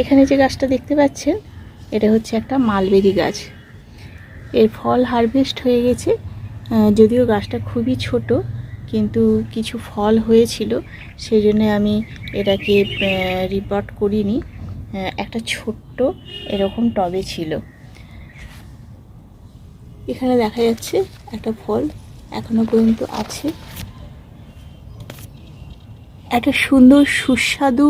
এখানে যে গাছটা দেখতে পাচ্ছেন, এটা হচ্ছে একটা মালবেরি গাছ। এর ফল হারভেস্ট হয়ে গেছে। যদিও গাছটা খুবই ছোট, কিন্তু কিছু ফল হয়েছিল সেই জন্য আমি এটাকে রিপোর্ট করিনি। একটা ছোট্ট এরকম টবে ছিল। এখানে দেখা যাচ্ছে একটা ফল এখনও পর্যন্ত আছে। একটা সুন্দর সুস্বাদু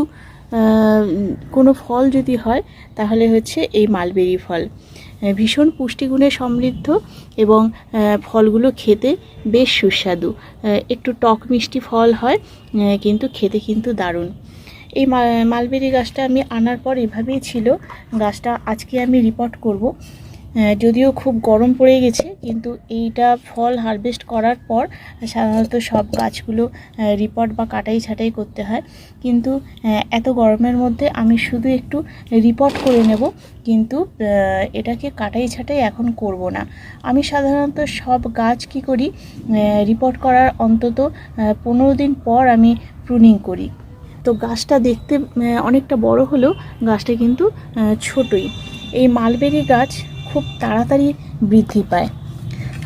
কোনো ফল যদি হয়, তাহলে হচ্ছে এই মালবেরি ফল। ভীষণ পুষ্টিগুণে সমৃদ্ধ এবং ফলগুলো খেতে বেশ সুস্বাদু। একটু টক মিষ্টি ফল হয় কিন্তু খেতে কিন্তু দারুণ। এই মালবেরি গাছটা আমি আনার পর এভাবেই ছিল। গাছটা আজকে আমি রিপোর্ট করব। যদিও খুব গরম পড়ে গেছে, কিন্তু এইটা ফল হারভেস্ট করার পর সাধারণত সব গাছগুলো রিপোর্ট বা কাটাই ছাটাই করতে হয়। কিন্তু এত গরমের মধ্যে আমি শুধু একটু রিপোর্ট করে নেব, কিন্তু এটাকে কাটাই ছাটাই এখন করব না। আমি সাধারণত সব গাছ কি করি রিপোর্ট করার অন্তত পনেরো দিন পর আমি প্রুনিং করি। তো গাছটা দেখতে অনেকটা বড় হলেও গাছটা কিন্তু ছোটই। এই মালবেরি গাছ খুব তাড়াতাড়ি বৃদ্ধি পায়।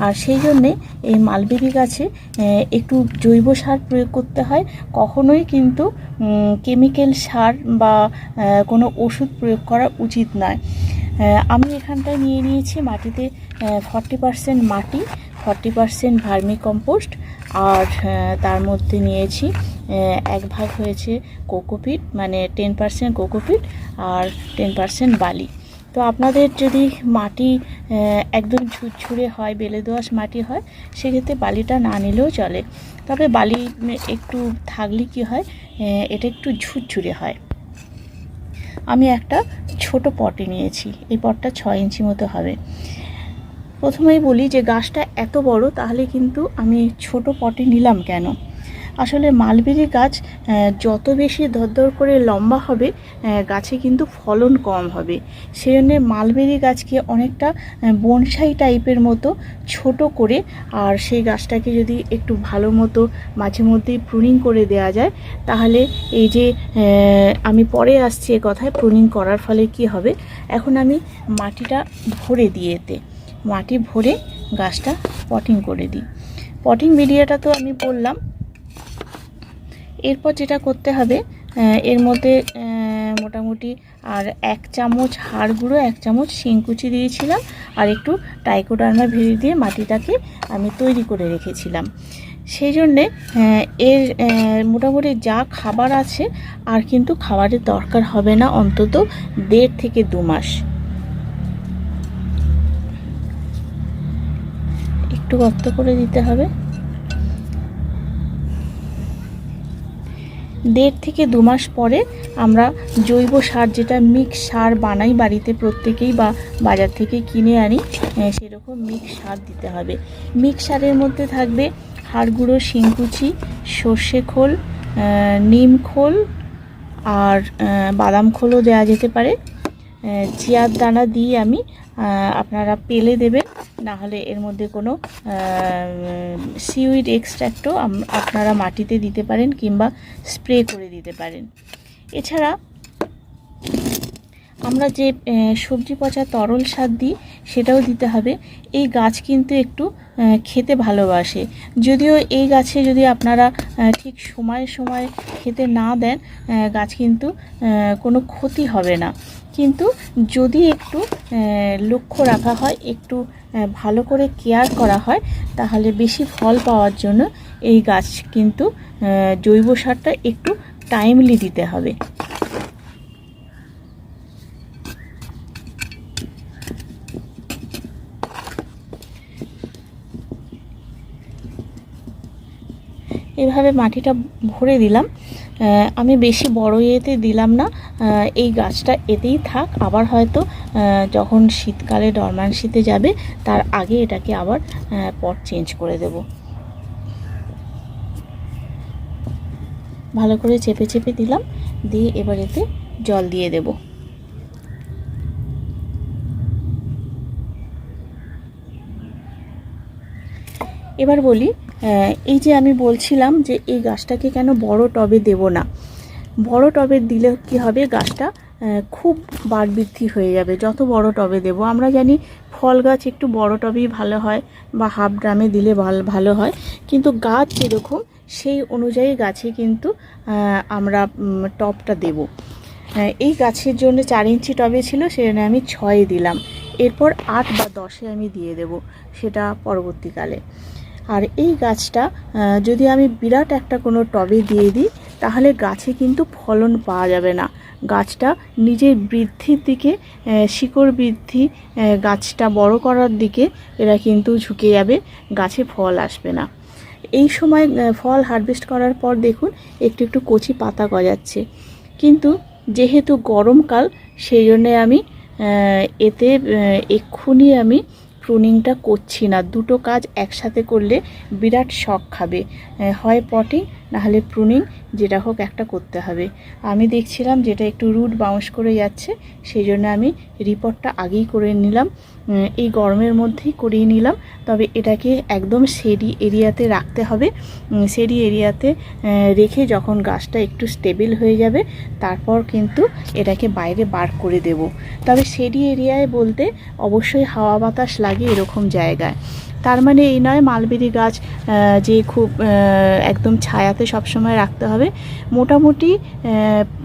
আর সেই জন্যে এই মালবেরি গাছে একটু জৈব সার প্রয়োগ করতে হয়। কখনোই কিন্তু কেমিক্যাল সার বা কোনো ওষুধ প্রয়োগ করা উচিত নয়। আমি এখানটায় নিয়ে নিয়েছি মাটিতে ফর্টি পারসেন্ট মাটি ফর্টি পারসেন্ট ভার্মি কম্পোস্ট আর তার মধ্যে নিয়েছি এক ভাগ হয়েছে কোকোপিট মানে টেন পারসেন্ট কোকোপিট আর টেন পারসেন্ট বালি। তো আপনাদের যদি মাটি একদম ঝুরঝুরে হয়, বেলে দোআঁশ মাটি হয়, সেক্ষেত্রে বালিটা না নিলেও চলে। তবে বালি একটু থাকলে কি হয় এটা একটু ঝুরঝুরে হয়। আমি একটা ছোট পটে নিয়েছি, এই পটটা ছয় ইঞ্চি মতো হবে। প্রথমেই বলি যে গাছটা এত বড়, তাহলে কিন্তু আমি ছোট পটে নিলাম কেন? আসলে মালবেরি গাছ যত বেশি দরদর করে লম্বা হবে গাছে কিন্তু ফলন কম হবে। সেই জন্যে মালবেরি গাছকে অনেকটা বনসাই টাইপের মতো ছোট করে আর সেই গাছটাকে যদি একটু ভালো মতো মাঝে মধ্যেই প্রুনিং করে দেওয়া যায়, তাহলে এই যে আমি পরে আসছি এ কথায় প্রুনিং করার ফলে কি হবে? এখন আমি মাটিটা ভরে দিয়ে এতে। মাটি ভরে গাছটা পটিং করে দিই। পটিং মিডিয়াটা তো আমি বললাম এরপর যেটা করতে হবে এর মধ্যে মোটামুটি আর এক চামচ হাড় গুঁড়ো, এক চামচ শিংকুচি দিয়েছিলাম আর একটু টাইকোডার্মা ভেরি দিয়ে মাটিটাকে আমি তৈরি করে রেখেছিলাম। সেই জন্যে এর মোটামুটি যা খাবার আছে আর কিন্তু খাবারের দরকার হবে না অন্তত দেড় থেকে দু মাস। একটু গর্ত করে দিতে হবে। দেড় থেকে দু মাস পরে আমরা জৈব সার যেটা মিক্স সার বানাই বাড়িতে প্রত্যেকেই বা বাজার থেকে কিনে আনি সেরকম মিক্স সার দিতে হবে। মিক্স সারের মধ্যে থাকবে হাড় গুঁড়ো, শিংকুচি, সর্ষে খোল নিম খোল আর বাদাম খোলও দেওয়া যেতে পারে। চিয়ার দানা দিয়ে আমি আপনারা পেলে দেবেন না হলে এর মধ্যে কোনো সিউইড এক্সট্র্যাক্টও আপনারা মাটিতে দিতে পারেন কিংবা স্প্রে করে দিতে পারেন। এছাড়া আমরা যে সবজি পচা তরল সার দিই, সেটাও দিতে হবে। এই গাছ কিন্তু একটু খেতে ভালোবাসে। যদিও এই গাছে যদি আপনারা ঠিক সময়ে সময়ে খেতে না দেন গাছ কিন্তু কোনো ক্ষতি হবে না। কিন্তু যদি একটু লক্ষ্য রাখা হয়, একটু ভালো করে কেয়ার করা হয়, তাহলে বেশি ফল পাওয়ার জন্য এই গাছ কিন্তু জৈব সারটা একটু টাইমলি দিতে হবে। এভাবে মাটিটা ভরে দিলাম। আমি বেশি বড় ইয়েতে দিলাম না। এই গাছটা এতেই থাক, আবার হয়তো যখন শীতকালে ডরমান্সিতে যাবে, তার আগে এটাকে আবার পট চেঞ্জ করে দেব। ভালো করে চেপে চেপে দিলাম, দিয়ে এবার এতে জল দিয়ে দেব। এবার বলি এই যে আমি বলছিলাম যে এই গাছটাকে কেন বড় টবে দেব না? বড় টবে দিলে কি হবে? গাছটা খুব বার বৃদ্ধি হয়ে যাবে। যত বড় টবে দেব, আমরা জানি ফল গাছ একটু বড় টবেই ভালো হয় বা হাফ ড্রামে দিলে ভাল- হয়। কিন্তু গাছ যেরকম, সেই অনুযায়ী গাছে কিন্তু আমরা টবটা দেব। এই গাছের জন্য চার ইঞ্চি টবে ছিল সেখানে আমি ছয়ে দিলাম। এরপর আট বা দশে আমি দিয়ে দেব, সেটা পরবর্তীকালে। আর এই গাছটা যদি আমি বিরাট একটা কোনো টবে দিয়ে দিই, তাহলে গাছে কিন্তু ফলন পাওয়া যাবে না। গাছটা নিজের বৃদ্ধির দিকে শিকড় বৃদ্ধি গাছটা বড় করার দিকে এরা কিন্তু ঝুঁকে যাবে, গাছে ফল আসবে না। এই সময় ফল হারভেস্ট করার পর দেখুন, একটু একটু কচি পাতা গজাচ্ছে। কিন্তু যেহেতু গরমকাল, সেই জন্যে আমি এতে এক্ষুনি আমি প্রুনিংটা করছি না। দুটো কাজ একসাথে করলে বিরাট শখ খাবে। হয় পটিং নাহলে প্রুনিং যেটা হোক একটা করতে হবে। আমি দেখছিলাম যেটা একটু রুট বাউন্স করে যাচ্ছে, সেই জন্য আমি রিপোর্টটা আগেই করে নিলাম। এই গরমের মধ্যেই করিয়ে নিলাম। তবে এটাকে একদম সেডি এরিয়াতে রাখতে হবে। সেডি এরিয়াতে রেখে যখন গাছটা একটু স্টেবল হয়ে যাবে, তারপর কিন্তু এটাকে বাইরে বার করে দেব। তবে সেডি এরিয়ায় বলতে অবশ্যই হাওয়া বাতাস লাগে এরকম জায়গায়। তার মানে এই নয়, মালবেরি গাছ যে খুব একদম ছায়াতে সবসময় রাখতে হবে। মোটামুটি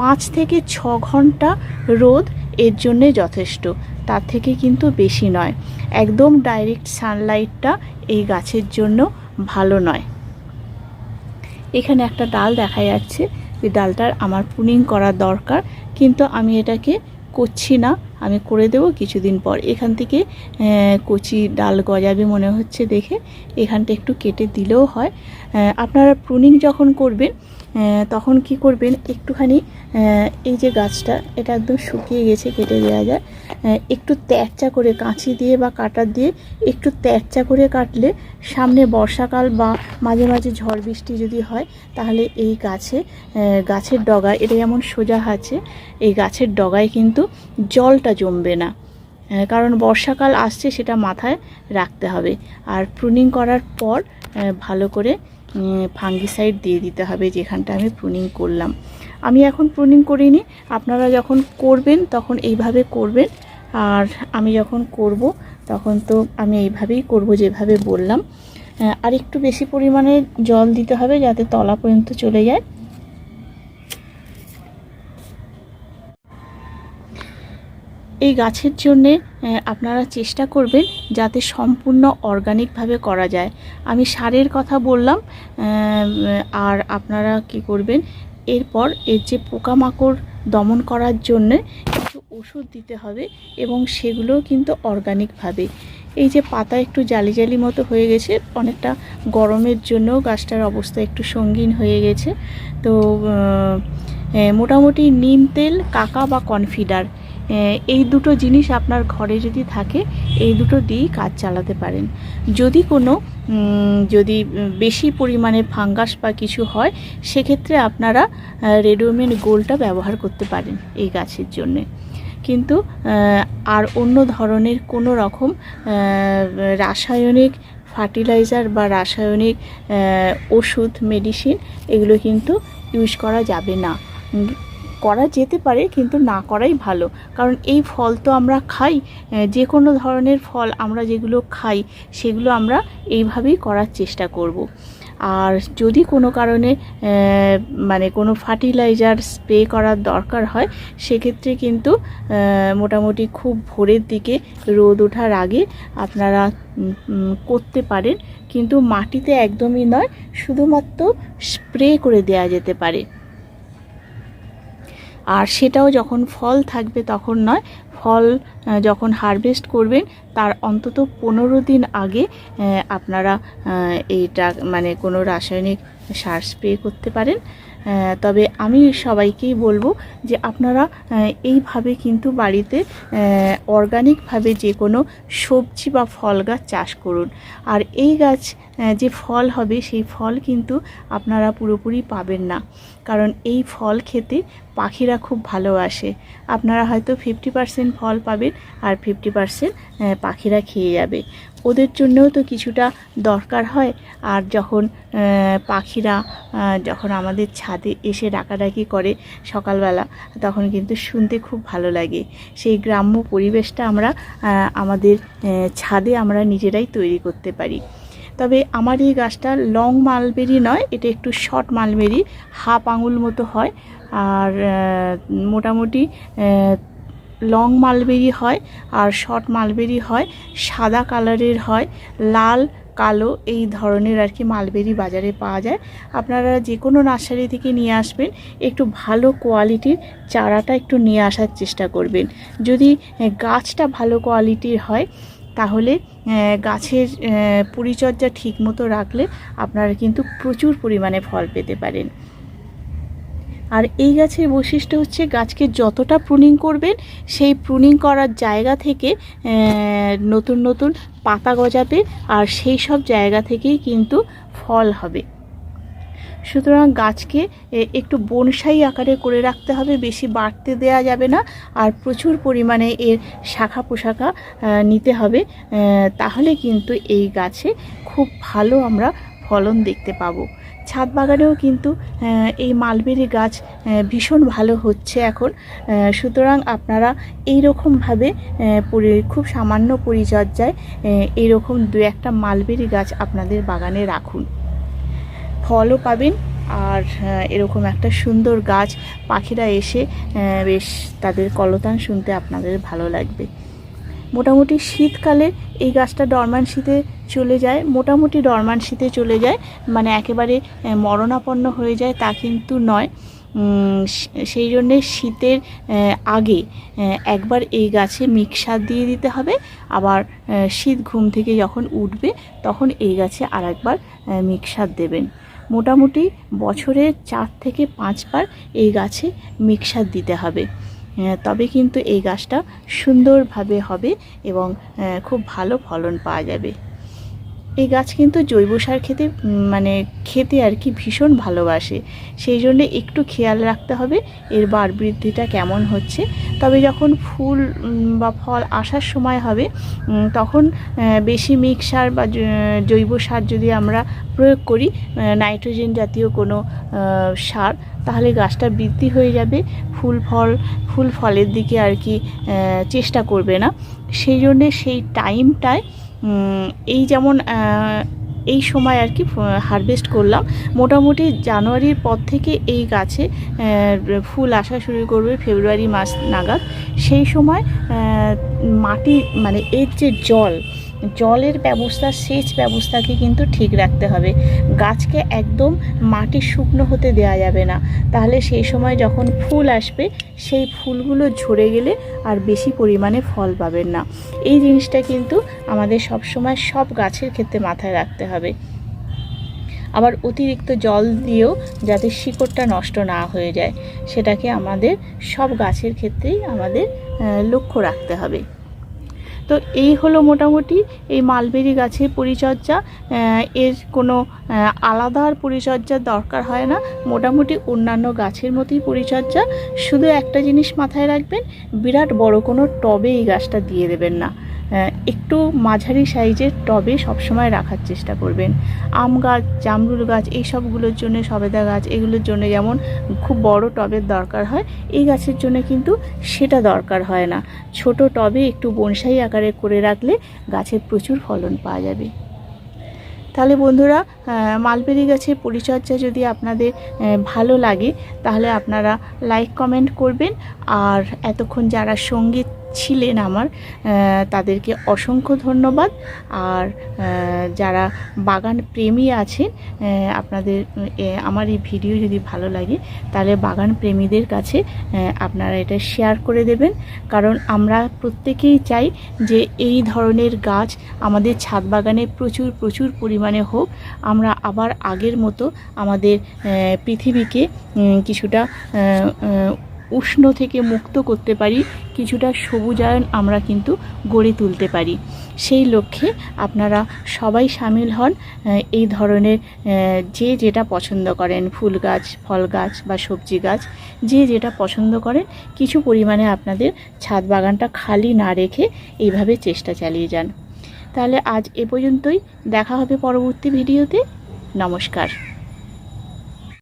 পাঁচ থেকে ছ ঘণ্টা রোদ এর জন্যে যথেষ্ট। তার থেকে কিন্তু বেশি নয়। একদম ডাইরেক্ট সানলাইটটা এই গাছের জন্য ভালো নয়। এখানে একটা ডাল দেখা যাচ্ছে। এই ডালটার আমার পুনিং করা দরকার। কিন্তু আমি এটাকে করছি না, আমি করে দেব কিছুদিন পর। এখান থেকে কচি ডাল গজাবে মনে হচ্ছে দেখে। এখানটা একটু কেটে দিলেও হয়। আপনারা প্রুনিং যখন করবেন তখন কি করবেন, একটুখানি এই যে গাছটা, এটা একদম শুকিয়ে গেছে, কেটে দেওয়া যায়। একটু ত্যাচা করে কাঁচি দিয়ে বা কাটার দিয়ে একটু ত্যাচা করে কাটলে সামনে বর্ষাকাল বা মাঝে মাঝে ঝড় বৃষ্টি যদি হয়, তাহলে এই গাছে গাছের ডগায়, এটা যেমন সোজা আছে, এই গাছের ডগায় কিন্তু জলটা জমবে না। কারণ বর্ষাকাল আসছে, সেটা মাথায় রাখতে হবে। আর প্রুনিং করার পর ভালো করে ফাঙ্গিসাইড দিয়ে দিতে হবে, যেখানটা আমি প্রুনিং করলাম। আমি এখন প্রুনিং করিনি, আপনারা যখন করবেন তখন এইভাবে করবেন, আর আমি যখন করব তখন তো আমি এইভাবেই করব যেভাবে বললাম। আর একটু বেশি পরিমাণে জল দিতে হবে যাতে তলা পর্যন্ত চলে যায়। এই গাছের জন্যে আপনারা চেষ্টা করবেন যাতে সম্পূর্ণ অর্গানিকভাবে করা যায়। আমি সারের কথা বললাম আর আপনারা কি করবেন, এরপর এর যে পোকামাকড় দমন করার জন্যে কিছু ওষুধ দিতে হবে এবং সেগুলো কিন্তু অর্গানিকভাবে এই যে পাতা একটু জালি জালি মতো হয়ে গেছে, অনেকটা গরমের জন্য গাছটার অবস্থা একটু সঙ্গীন হয়ে গেছে। তো মোটামুটি নিম তেল, কাকা বা কনফিডার। এই দুটো জিনিস আপনার ঘরে যদি থাকে, এই দুটো দিয়েই কাজ চালাতে পারেন। যদি কোনো যদি বেশি পরিমাণে ফাঙ্গাস বা কিছু হয়, সেক্ষেত্রে আপনারা রেডিওমেন গোলটা ব্যবহার করতে পারেন এই গাছের জন্যে। কিন্তু আর অন্য ধরনের কোনো রকম রাসায়নিক ফার্টিলাইজার বা রাসায়নিক ওষুধ, মেডিসিন এগুলো কিন্তু ইউজ করা যাবে না। করা যেতে পারে, কিন্তু না করাই ভালো। কারণ এই ফল তো আমরা খাই যে কোনো ধরনের ফল আমরা যেগুলো খাই, সেগুলো আমরা এইভাবেই করার চেষ্টা করব। আর যদি কোনো কারণে মানে কোনো ফার্টিলাইজার স্প্রে করার দরকার হয়, সেক্ষেত্রে কিন্তু মোটামুটি খুব ভোরের দিকে রোদ ওঠার আগে আপনারা করতে পারেন। কিন্তু মাটিতে একদমই নয়, শুধুমাত্র স্প্রে করে দেওয়া যেতে পারে। আর সেটাও যখন ফল থাকবে তখন নয়, ফল যখন হারভেস্ট করবেন, তার অন্তত পনেরো দিন আগে আপনারা এইটা মানে কোনো রাসায়নিক সার স্প্রে করতে পারেন। তবে আমি সবাইকেই বলব যে আপনারা এইভাবে কিন্তু বাড়িতে অর্গানিকভাবে যে কোনো সবজি বা ফল গাছ চাষ করুন। আর এই গাছ যে ফল হবে, সেই ফল কিন্তু আপনারা পুরোপুরি পাবেন না। কারণ এই ফল খেতে পাখিরা খুব ভালোবাসে। আপনারা হয়তো ফিফটি পার্সেন্ট ফল পাবেন আর ফিফটি পার্সেন্ট পাখিরা খেয়ে যাবে। ওদের জন্যও তো কিছুটা দরকার হয়। আর যখন পাখিরা যখন আমাদের ছাদে এসে ডাকাডাকি করে সকালবেলা, তখন কিন্তু শুনতে খুব ভালো লাগে। সেই গ্রাম্য পরিবেশটা আমরা আমাদের ছাদে আমরা নিজেরাই তৈরি করতে পারি। তবে আমার এই গাছটা লং মালবেরি নয়, এটা একটু শর্ট মালবেরি, হাফ আঙুল মতো হয়। আর মোটামুটি লং মালবেরি হয় আর শর্ট মালবেরি হয়, সাদা কালারের হয়, লাল, কালো এই ধরনের আর কি মালবেরি বাজারে পাওয়া যায়। আপনারা যে কোনো নার্সারি থেকে নিয়ে আসবেন, একটু ভালো কোয়ালিটির চারাটা একটু নিয়ে আসার চেষ্টা করবেন। যদি গাছটা ভালো কোয়ালিটির হয়, তাহলে গাছের পরিচর্যা ঠিক মতো রাখলে আপনারা কিন্তু প্রচুর পরিমাণে ফল পেতে পারেন। আর এই গাছের বৈশিষ্ট্য হচ্ছে গাছকে যতটা প্রুনিং করবেন, সেই প্রুনিং করার জায়গা থেকে নতুন নতুন পাতা গজাবে আর সেই সব জায়গা থেকেই কিন্তু ফল হবে। সুতরাং গাছকে একটু বনসাই আকারে করে রাখতে হবে, বেশি বাড়তে দেয়া যাবে না, আর প্রচুর পরিমাণে এর শাখা পোশাখা নিতে হবে তাহলে কিন্তু এই গাছে খুব ভালো আমরা ফলন দেখতে পাবো। ছাদ বাগানেও কিন্তু এই মালবেরি গাছ ভীষণ ভালো হচ্ছে এখন সুতরাং আপনারা এই রকমভাবে খুব সামান্য পরিচর্যায় এইরকম দু একটা মালবেরি গাছ আপনাদের বাগানে রাখুন। ফলও পাবেন। আর এরকম একটা সুন্দর গাছ পাখিরা এসে বেশ তাদের কলতান শুনতে আপনাদের ভালো লাগবে। মোটামুটি শীতকালে এই গাছটা ডরমানশিতে চলে যায়, মোটামুটি ডরমানশিতে চলে যায় মানে একেবারে মরণাপন্ন হয়ে যায় তা কিন্তু নয়। সেই জন্যে শীতের আগে একবার এই গাছে মিক্সার দিয়ে দিতে হবে। আবার শীত ঘুম থেকে যখন উঠবে, তখন এই গাছে আর একবার মিক্সার দেবেন। মোটামুটি বছরে চার থেকে পাঁচবার এই গাছে মিক্সার দিতে হবে। তবে কিন্তু এই গাছটা সুন্দরভাবে হবে এবং খুব ভালো ফলন পাওয়া যাবে। এই গাছ কিন্তু জৈব সার খেতে মানে খেতে আর কি ভীষণ ভালোবাসে। সেই জন্য একটু খেয়াল রাখতে হবে, এর বার বৃদ্ধিটা কেমন হচ্ছে। তবে যখন ফুল বা ফল আসার সময় হবে তখন বেশি মিক্স সার বা জৈব সার যদি আমরা প্রয়োগ করি নাইট্রোজেন জাতীয় কোনো সার, তাহলে গাছটা বৃদ্ধি হয়ে যাবে, ফুল ফল, ফুল ফলের দিকে আর কি চেষ্টা করবে না। সেই জন্যে সেই টাইমটায় এই যেমন এই সময় আর কি হারভেস্ট করলাম। মোটামুটি জানুয়ারির পর থেকে এই গাছে ফুল আসা শুরু করবে ফেব্রুয়ারি মাস নাগাদ। সেই সময় মাটি মানে এর যে জল জলের ব্যবস্থা, সেচ ব্যবস্থাকে কিন্তু ঠিক রাখতে হবে। গাছকে একদম মাটি শুকনো হতে দেওয়া যাবে না। তাহলে সেই সময় যখন ফুল আসবে, সেই ফুলগুলো ঝরে গেলে আর বেশি পরিমাণে ফল পাবেন না। এই জিনিসটা কিন্তু আমাদের সব সময় সব গাছের ক্ষেত্রে মাথায় রাখতে হবে। আবার অতিরিক্ত জল দিয়েও যাতে শিকড়টা নষ্ট না হয়ে যায়, সেটাকে আমাদের সব গাছের ক্ষেত্রেই আমাদের লক্ষ্য রাখতে হবে। তো এই হলো মোটামুটি এই মালবেরি গাছের পরিচর্যা। এর কোনো আলাদা আর পরিচর্যার দরকার হয় না। মোটামুটি অন্যান্য গাছের মতোই পরিচর্যা। শুধু একটা জিনিস মাথায় রাখবেন, বিরাট বড় কোনো টবে এই গাছটা দিয়ে দেবেন না। একটু মাঝারি সাইজের টবে সবসময় রাখার চেষ্টা করবেন। আম গাছ, জামরুল গাছ এইসবগুলোর জন্য সবেদা গাছ, এগুলোর জন্য যেমন খুব বড় টবের দরকার হয়, এই গাছের জন্য কিন্তু সেটা দরকার হয় না। ছোট টবে একটু বনসাই আকারে করে রাখলে গাছের প্রচুর ফলন পাওয়া যাবে। তাহলে বন্ধুরা মালবেরি গাছের পরিচর্যা যদি আপনাদের ভালো লাগে, তাহলে আপনারা লাইক কমেন্ট করবেন। আর এতক্ষণ যারা সংগীত ছিলেন আমার তাদেরকে অসংখ্য ধন্যবাদ। আর যারা বাগান প্রেমী আছেন আপনাদের আমার এই ভিডিও যদি ভালো লাগে, তাহলে বাগান প্রেমীদের কাছে আপনারা এটা শেয়ার করে দেবেন। কারণ আমরা প্রত্যেকেই চাই যে এই ধরনের গাছ আমাদের ছাদ বাগানে প্রচুর প্রচুর পরিমাণে হোক। আমরা আবার আগের মতো আমাদের পৃথিবীকে কিছুটা উষ্ণ থেকে মুক্ত করতে পারি, কিছুটা সবুজায়ন আমরা কিন্তু গড়ে তুলতে পারি। সেই লক্ষ্যে আপনারা সবাই সামিল হন এই ধরনের যে যেটা পছন্দ করেন, ফুল গাছ, ফল গাছ বা সবজি গাছ, যে যেটা পছন্দ করেন, কিছু পরিমাণে আপনাদের ছাদ বাগানটা খালি না রেখে এইভাবে চেষ্টা চালিয়ে যান। তাহলে আজ এ পর্যন্তই। দেখা হবে পরবর্তী ভিডিওতে। নমস্কার।